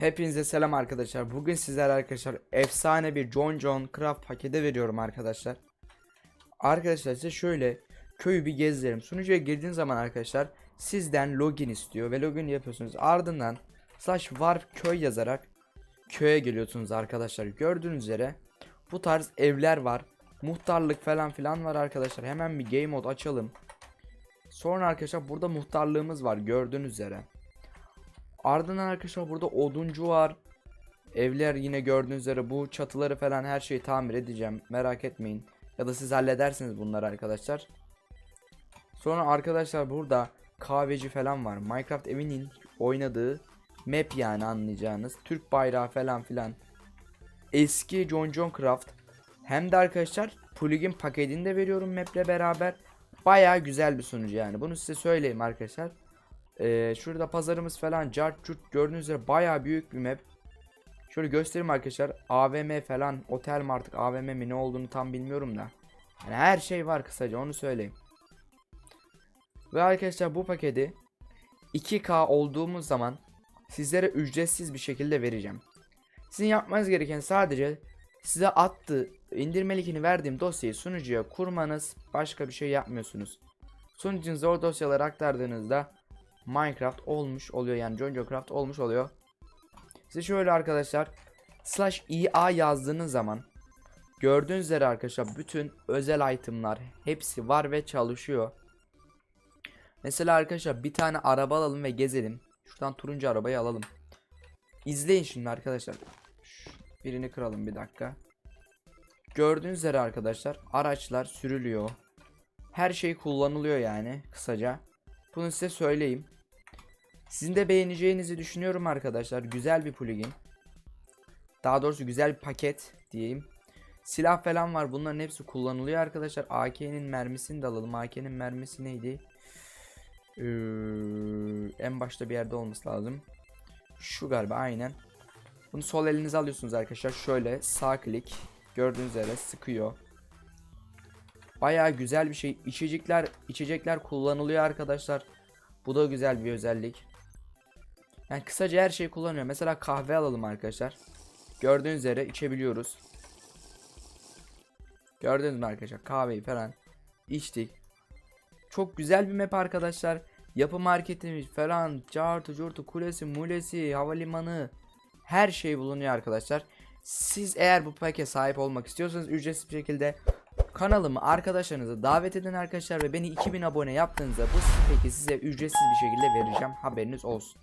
Hepinize selam arkadaşlar. Bugün sizler arkadaşlar efsane bir John John Craft paketi veriyorum arkadaşlar. Arkadaşlar size şöyle köyü bir gezdirelim. Sunucuya girdiğiniz zaman arkadaşlar sizden login istiyor ve login yapıyorsunuz. Ardından slash warp köy yazarak köye geliyorsunuz arkadaşlar. Gördüğünüz üzere bu tarz evler var. Muhtarlık falan filan var arkadaşlar. Hemen bir game mode açalım. Sonra arkadaşlar burada muhtarlığımız var gördüğünüz üzere. Ardından arkadaşlar burada oduncu var. Evler yine gördüğünüz üzere bu çatıları falan her şeyi tamir edeceğim. Merak etmeyin. Ya da siz halledersiniz bunları arkadaşlar. Sonra arkadaşlar burada kahveci falan var. Minecraft evinin oynadığı map yani anlayacağınız. Türk bayrağı falan filan. Eski John John Craft. Hem de arkadaşlar plugin paketini de veriyorum maple beraber. Baya güzel bir sunucu yani. Bunu size söyleyeyim arkadaşlar. Ee, şurada pazarımız falan cart curt gördüğünüz üzere baya büyük bir map. Şöyle göstereyim arkadaşlar. AVM falan otel mi artık AVM mi ne olduğunu tam bilmiyorum da. Yani her şey var kısaca onu söyleyeyim. Ve arkadaşlar bu paketi 2K olduğumuz zaman sizlere ücretsiz bir şekilde vereceğim. Sizin yapmanız gereken sadece size attı indirme linkini verdiğim dosyayı sunucuya kurmanız başka bir şey yapmıyorsunuz. Sunucunuza o dosyaları aktardığınızda Minecraft olmuş oluyor yani John Joe Craft olmuş oluyor. Size şöyle arkadaşlar slash EA yazdığınız zaman gördüğünüz üzere arkadaşlar bütün özel itemlar hepsi var ve çalışıyor. Mesela arkadaşlar bir tane araba alalım ve gezelim. Şuradan turuncu arabayı alalım. İzleyin şimdi arkadaşlar. Birini kıralım bir dakika. Gördüğünüz üzere arkadaşlar araçlar sürülüyor. Her şey kullanılıyor yani kısaca. Bunu size söyleyeyim. Sizin de beğeneceğinizi düşünüyorum arkadaşlar. Güzel bir plugin. Daha doğrusu güzel bir paket diyeyim. Silah falan var. Bunların hepsi kullanılıyor arkadaşlar. AK'nin mermisini de alalım. AK'nin mermisi neydi? Ee, en başta bir yerde olması lazım. Şu galiba aynen. Bunu sol elinize alıyorsunuz arkadaşlar. Şöyle sağ klik. Gördüğünüz üzere sıkıyor. Baya güzel bir şey. İçecekler, içecekler kullanılıyor arkadaşlar. Bu da güzel bir özellik. Yani kısaca her şey kullanıyor. Mesela kahve alalım arkadaşlar. Gördüğünüz üzere içebiliyoruz. Gördünüz mü arkadaşlar kahveyi falan içtik. Çok güzel bir map arkadaşlar. Yapı marketimiz falan, cartı curtu, kulesi, mulesi, havalimanı her şey bulunuyor arkadaşlar. Siz eğer bu pake sahip olmak istiyorsanız ücretsiz bir şekilde kanalımı arkadaşlarınıza davet edin arkadaşlar ve beni 2000 abone yaptığınızda bu peki size ücretsiz bir şekilde vereceğim haberiniz olsun.